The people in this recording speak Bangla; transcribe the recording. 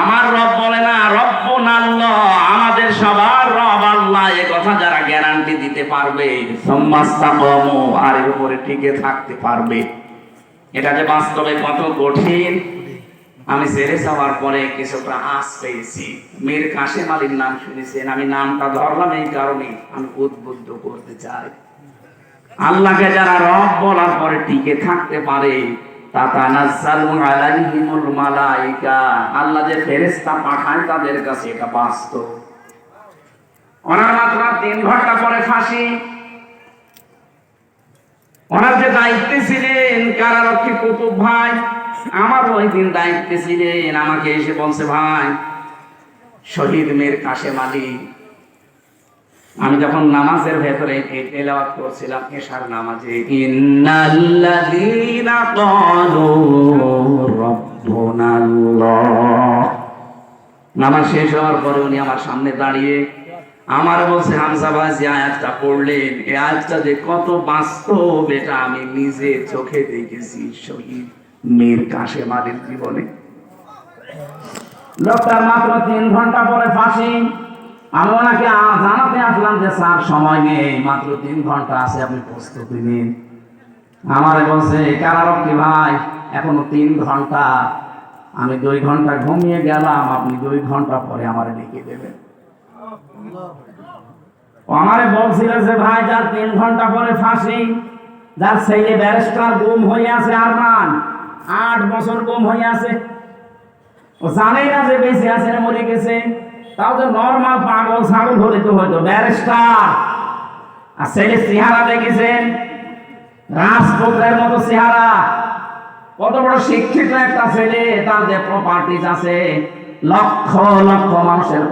আমার রব বলে না রব্ব নাল্লাহ আমাদের সবার রব আল্লাহ। এ কথা যারা গ্যারান্টি দিতে পারবে আর এর উপরে টিকে থাকতে পারবে। এটা যে বাস্তবে কত কঠিন। আমি জেলে যাওয়ার পরে কিছুটা আশ পেয়েছি। মীর কাশেম আলীর নাম শুনেছেন, আমি নামটা ধরলাম এই কারণে আমি উদ্বুদ্ধ করতে চাই। আল্লাহকে যারা রব বলার পরে টিকে থাকতে পারে আল্লাহ যে পাঠায় তাদের কাছে এটা বাস্তব। ওনার মাত্র তিন ঘণ্টা পরে ফাঁসি। ওনার যে দায়িত্বে ছিলেন, কারারক্ষী কুতুব ভাই আমার ওই দিন দায়িত্বে ছিলেন। আমাকে এসে বলছে, ভাই, শহীদ মেয়ের কাশেম আলী আমি যখন নামাজের ভেতরে তেলাওয়াত করছিলাম, এশার নামাজে, ইন্নাল্লাযীনা ক্বালু রাব্বুনাল্লাহ নামাজ শেষ হওয়ার পরে উনি আমার সামনে দাঁড়িয়ে আমার বলছে, হামজা ভাই, যে আয়াতটা পড়লেন এই আয়াতটা যে কত বাস্তব, এটা আমি নিজে চোখে দেখেছি শহীদ মীর কাশেম আলীর জীবনে। লোকটার মাত্র তিন ঘণ্টা পরে ফাঁসি। আমি ওনাকে জানাতে আসলাম যে স্যার, সময় নেই, মাত্র তিন ঘণ্টা আছে, আপনি প্রস্তুতি নিন। আমার বলছে কারারক্ষী ভাই? এখনও তিন ঘণ্টা। আমি দুই ঘণ্টা ঘুমিয়ে গেলাম, আপনি দুই ঘণ্টা পরে আমার লিখে দেবেন। আমারে বলছিল যে, ভাই, যার তিন ঘণ্টা পরে ফাঁসি, যার ছেলে ব্যারিস্টার গুম হয়ে আছে, আরমান, আট বছর গুম হয়ে আছে, ও জানেই না যে বেঁচে আছে মরে গেছে। তাও নর্মাল পাগল ছাগল ধরে তো হয়তো ব্যারিস্টার আর ছেলে চেহারা দেখেছেন রাজপুত্রের মতো চেহারা। কত বড় শিক্ষিত একটা ছেলে, তার যে আছে লক্ষ লক্ষ মানুষের